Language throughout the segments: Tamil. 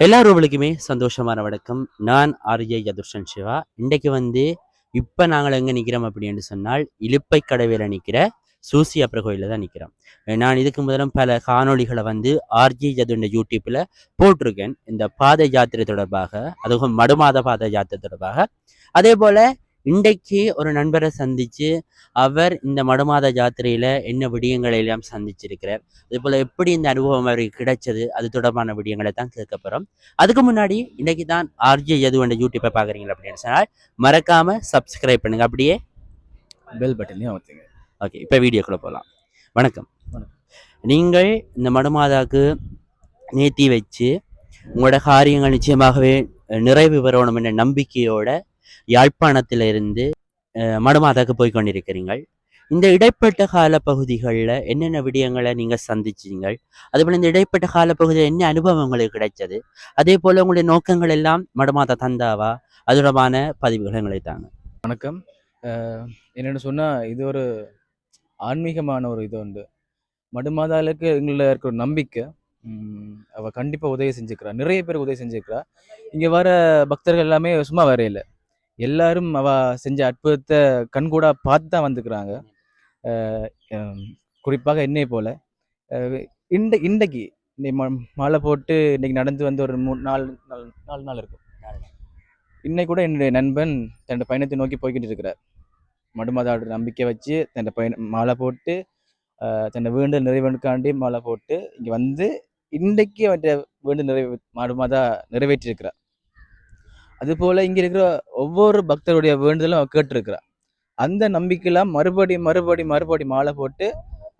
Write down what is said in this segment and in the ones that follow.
எல்லாருவளுக்குமே சந்தோஷமான வணக்கம். நான் ஆர்ஜே யதுர்ஷன் சிவா. இன்றைக்கு வந்து இப்போ நாங்கள் எங்கே நிற்கிறோம் அப்படின்னு சொன்னால் இலுப்பை கடவையில் நிற்கிற சூசி அப்புற கோயிலில் தான் நிற்கிறோம் நான் இதுக்கு முதலும் பல காணொளிகளை வந்து ஆர்ஜி ஜதுண்ட யூடியூப்பில் போட்டிருக்கேன். இந்த பாத யாத்திரை தொடர்பாக அதுவும் மடுமாத பாத யாத்திரை தொடர்பாக. அதே போல் இன்றைக்கு ஒரு நண்பரை சந்தித்து அவர் இந்த மடுமாத யாத்திரையில் என்ன விடயங்களை எல்லாம் சந்திச்சிருக்கிறார். அதே போல் எப்படி இந்த அனுபவம் அவருக்கு கிடைச்சது அது தொடர்பான விடயங்களை தான் கேட்க போகிறோம் அதுக்கு முன்னாடி இன்னைக்கு தான் ஆர்ஜே எது என்ற யூடியூப்பை பார்க்குறீங்க அப்படின்னு சொன்னால் மறக்காமல் சப்ஸ்கிரைப் பண்ணுங்க. அப்படியே பெல் பட்டனையும் அமர்த்துங்க. ஓகே இப்போ வீடியோக்குள்ளே போகலாம் வணக்கம். நீங்கள் இந்த மடுமாதாக்கு நேர்த்தி வச்சு உங்களோட காரியங்கள் நிச்சயமாகவே நிறைவு பெறணும் என்ற நம்பிக்கையோட யாழ்ப்பாணத்திலிருந்து அஹ், மடுமாதாக்கு போய் கொண்டிருக்கிறீர்கள் இந்த இடைப்பட்ட கால பகுதிகளில் என்னென்ன விடயங்களை நீங்கள் சந்திச்சீங்க அதேபோல் இந்த இடைப்பட்ட கால பகுதியில் என்ன அனுபவம் உங்களுக்கு கிடைச்சது? அதே போல் உங்களுடைய நோக்கங்கள் எல்லாம் மடுமாதா தந்தாவா? அதுடமான பதிவுகள் பதிவுகளை எங்களை தாங்க. வணக்கம். என்னென்னு சொன்னால் இது ஒரு ஆன்மீகமான ஒரு இது உண்டு. மடுமாதாளுக்கு எங்களில் இருக்கிற ஒரு நம்பிக்கை. உம், அவ கண்டிப்பாக உதவி செஞ்சுக்கிறா நிறைய பேருக்கு உதவி செஞ்சுக்கிறா இங்கே வர பக்தர்கள் எல்லாமே சும்மா வரையில்லை எல்லாரும் அவ செஞ்ச அற்புதத்தை கண்கூடா பார்த்து தான் வந்துக்கிறாங்க குறிப்பாக என்னை போல. அஹ், இன்றைக்கு இன்னைக்கு ம- மாலை போட்டு இன்னைக்கு நடந்து வந்து ஒரு மூணு நாலு நாலு நாலு நாள் இருக்கும். இன்னைக்கு கூட என்னுடைய நண்பன் தன்னோட பயணத்தை நோக்கி போய்கிட்டு இருக்கிறார் மடுமாதாவோட நம்பிக்கை வச்சு தன்னோட பயணம் மாலை போட்டு தன்னை வேண்டு நிறைவனுக்காண்டி மாலை போட்டு இங்கே வந்து இன்றைக்கு அவற்றை வேண்டு நிறைவே மடுமாதா நிறைவேற்றியிருக்கிறார் அதுபோல் இங்கே இருக்கிற ஒவ்வொரு பக்தருடைய வேண்டுதலும் அவ கேட்டிருக்கிறா. அந்த நம்பிக்கையெல்லாம் மறுபடி மறுபடி மறுபடி மாலை போட்டு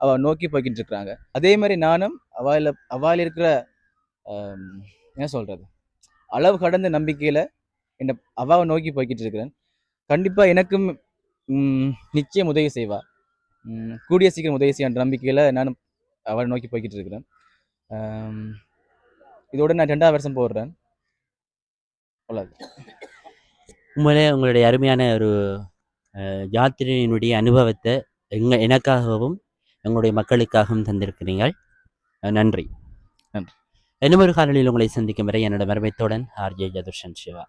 அவ நோக்கி போய்கிட்டு இருக்கிறாங்க. அதே மாதிரி நானும் அவாயில் அவாயில் இருக்கிற என்ன சொல்றது? அளவு கடந்த நம்பிக்கையில என்னை அவாவை நோக்கி போய்கிட்டு இருக்கிறேன். கண்டிப்பா எனக்கும் நிச்சயம் உதவி செய்வா. கூடிய சீக்கிரம் உதவி செய்ய நம்பிக்கையில நானும் அவளை நோக்கி போய்கிட்டு இருக்கிறேன். இதோடு இதோட நான் ரெண்டாவது வருஷம் போடுறேன். அவ்வளோதான் உண்மையிலே உங்களுடைய அருமையான ஒரு யாத்திரையினுடைய அனுபவத்தை எங்க எனக்காகவும் எங்களுடைய மக்களுக்காகவும் தந்திருக்கிறீர்கள். நன்றி. நன்றி. இன்னும் ஒரு காலையில் உங்களை சந்திக்கும் வரை என்னோட மரபத்தோடன் ஆர்ஜே ஜதுர்ஷன் சிவா.